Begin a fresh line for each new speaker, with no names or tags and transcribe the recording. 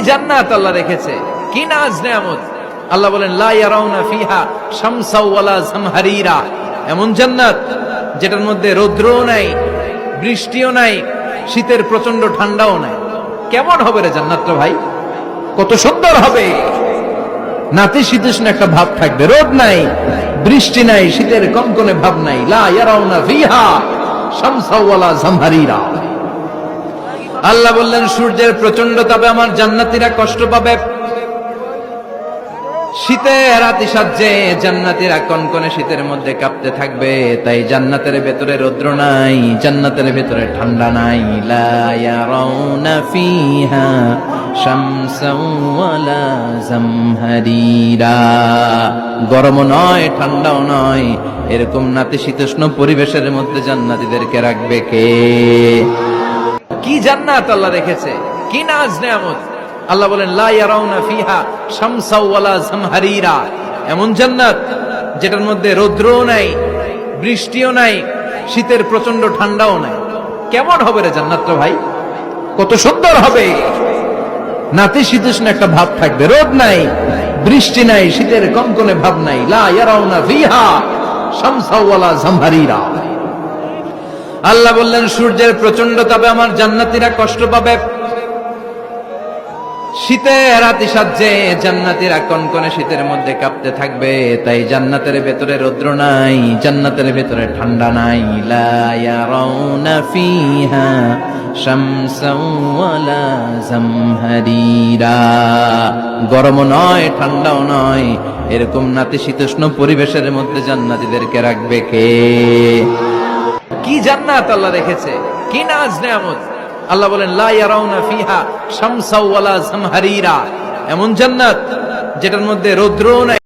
জান্নাত আল্লাহ রেখেছে। কি নাজ নেয়ামত? আল্লাহ বলেন, লা ফিহা শামসাও ওয়ালা জামহারিরা। এমন জান্নাত যেটার মধ্যে রৌদ্রও নাই, বৃষ্টিও নাই, শীতের প্রচণ্ড ঠান্ডাও নাই। কেমন হবে রে জান্নাতটা ভাই? কত সুন্দর হবে। নাতি শীতোষ্ণ একটা ভাব থাকবে, রোদ নাই, বৃষ্টি নাই, শীতের কনকনে ভাব নাই। লা ইয়ারাউনা ফিহা শামসাও ওয়ালা জামহারিরা। আল্লাহ বললেন, সূর্যের প্রচণ্ড তাপে আমার জান্নাতীরা কষ্ট পাবে। শীতে রাতি সাজ্জে জান্নাতীরা কনকনে শীতের মধ্যে কাঁপতে থাকবে। তাই জান্নাতের ভেতরে রৌদ্র নাই, জান্নাতের ভেতরে ঠান্ডা নাই। গরমও নয়, ঠান্ডাও নয়। এরকম নাতিশীতোষ্ণ পরিবেশের মধ্যে জান্নাতীদেরকে রাখবে কে? কি জান্নাত আল্লাহ রেখেছে? কি নাজ নেয়ামত? আল্লাহ বলেন, লা ফিহা শামসাও ওয়ালা এমন জান্নাত যেটার মধ্যে রৌদ্রও নাই, বৃষ্টিও নাই, শীতের প্রচণ্ড ঠান্ডাও নাই। কেমন হবে রে জান্নাতটা ভাই? কত সুন্দর হবে। নাতি শীতোষ্ণ একটা ভাব থাকবে, রোদ নাই, বৃষ্টি নাই, শীতের কনকনে ভাব নাই। লা ইয়ারাউনা ফিহা শামসাও ওয়ালা আল্লাহ বললেন, সূর্যের প্রচণ্ড তাপে আমার জান্নাতীরা কষ্ট পাবে। শীতে রাতি সাজ্জে জান্নাতীরা কনকনে শীতের মধ্যে কাঁপতে থাকবে। তাই জান্নাতের ভেতরে রৌদ্র নাই, জান্নাতের ভেতরে ঠান্ডা নাই। গরমও নয়, ঠান্ডাও নয়। এরকম নাতিশীতোষ্ণ পরিবেশের মধ্যে জান্নাতীদেরকে রাখবে কি? জান্নাত আল্লাহ রেখেছে। কি নাজ নেয়ামত? আল্লাহ বলেন, লা ইয়ারাউনা ফিহা শামসাও ওয়ালা জামহারিরা। এমন জান্নাত যেটার মধ্যে রৌদ্র নাই।